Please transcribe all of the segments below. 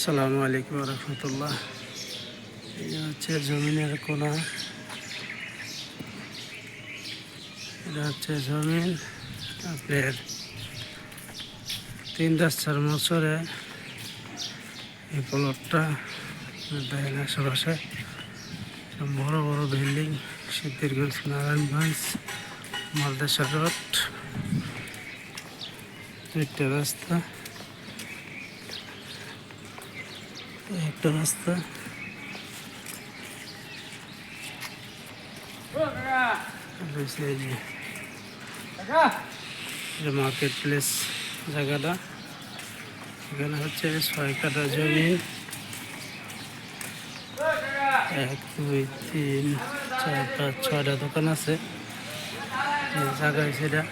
আসসালামু আলাইকুম রহমতুল্লাহ। এই হচ্ছে জমিনের কোনা। এটা হচ্ছে জমিন। আপনার তিন রাস্তার মোচরে এই প্লটটা দেখেন আশেপাশে। বড় বড় বিল্ডিং, সিদ্ধিরগঞ্জ, নারায়ণগঞ্জ মালদেশা রোড একটা রাস্তা এই একটা রাস্তা। মার্কেট প্লেস জায়গাটা। এখানে হচ্ছে ছয় কাটা জমি। এক, দুই, তিন, চার, পাঁচ, ছয়টা দোকান আছে। সেটা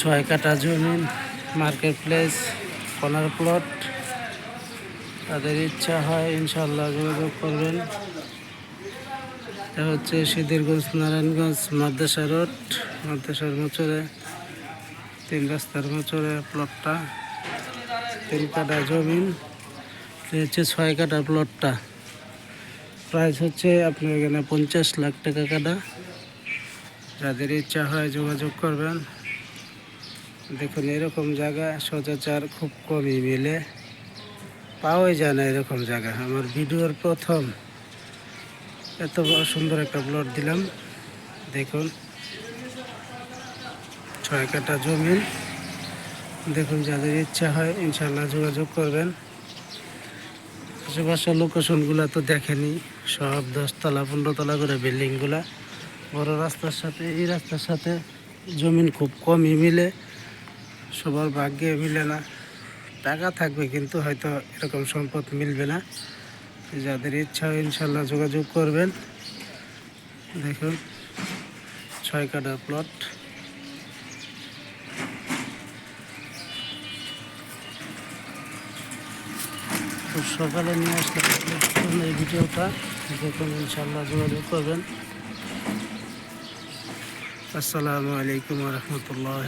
ছয় কাটা জমি মার্কেট প্লেস কর্নার প্লট তাদের ইচ্ছা হয় ইনশাল্লাহ যোগাযোগ করবেন। এটা হচ্ছে সিদ্ধিরগঞ্জ, নারায়ণগঞ্জ, মাদ্রাসা রোড, মাদ্রাসার মোচরে, তিন রাস্তার মোচরে প্লটটা তিন কাটা জমিন হচ্ছে ছয় কাটা প্লটটা প্রাইস হচ্ছে আপনার এখানে পঞ্চাশ লাখ টাকা কাটা যাদের ইচ্ছা হয় যোগাযোগ করবেন। দেখুন, এরকম জায়গা সচরাচর খুব কমই মিলে। পাওয়াই যায় না এরকম জায়গা আমার ভিডিওর প্রথম এত সুন্দর একটা প্লট দিলাম। দেখুন, ছয় কাটা জমি। দেখুন, যাদের ইচ্ছা হয় ইনশাল্লাহ যোগাযোগ করবেন। আশেপাশের লোকেশনগুলো তো দেখেনি। সব দশতলা পনেরো তলা করে বিল্ডিংগুলা। বড় রাস্তার সাথে, এই রাস্তার সাথে জমিন খুব কমই মিলে। সবার ভাগ্যে মিলে না। টাকা থাকবে কিন্তু হয়তো এরকম সম্পদ মিলবে না। যাদের ইচ্ছা ইনশাল্লাহ যোগাযোগ করবেন। দেখুন, ছয় কাটা প্লট খুব সকালে নিয়ে আসলাম এই ভিডিওটা। দেখুন ইনশাল্লাহ যোগাযোগ করবেন। আসসালামু আলাইকুম রহমতুল্লাহ